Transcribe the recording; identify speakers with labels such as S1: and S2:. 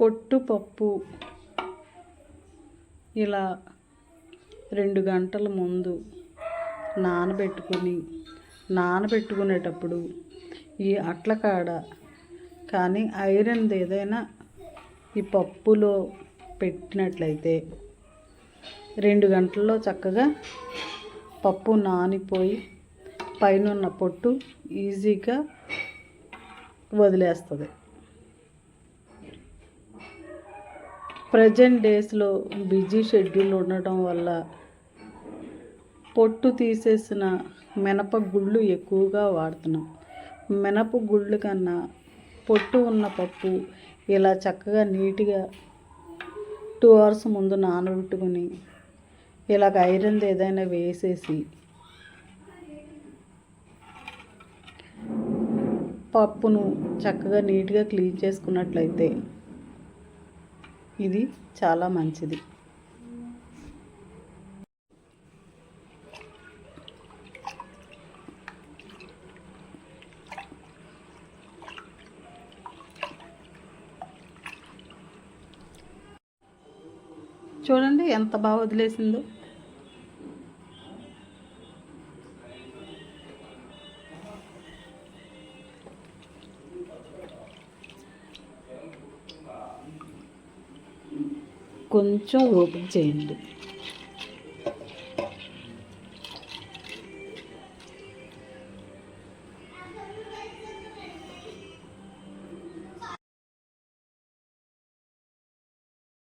S1: పొట్టు పప్పు ఇలా రెండు గంటల ముందు నానబెట్టుకుని నానబెట్టుకునేటప్పుడు ఈ అట్ల కాడ కానీ ఐరన్ది ఏదైనా ఈ పప్పులో పెట్టినట్లయితే రెండు గంటల్లో చక్కగా పప్పు నానిపోయి పైన పొట్టు ఈజీగా వదిలేస్తుంది. ప్రజెంట్ డేస్లో బిజీ షెడ్యూల్ ఉండటం వల్ల పొట్టు తీసేసిన మినప గుళ్ళు ఎక్కువగా వాడుతున్నాం. మినప గుళ్ళు కన్నా పొట్టు ఉన్న పప్పు ఇలా చక్కగా నీట్గా టూ అవర్స్ ముందు నానబెట్టుకుని ఇలాగ ఐరన్ ఏదైనా వేసేసి పప్పును చక్కగా నీట్గా క్లీన్ చేసుకున్నట్లయితే ఇది చాలా మంచిది. చూడండి ఎంత బాగా వదిలేసిందో. కొంచెం ఓపిక చేయండి.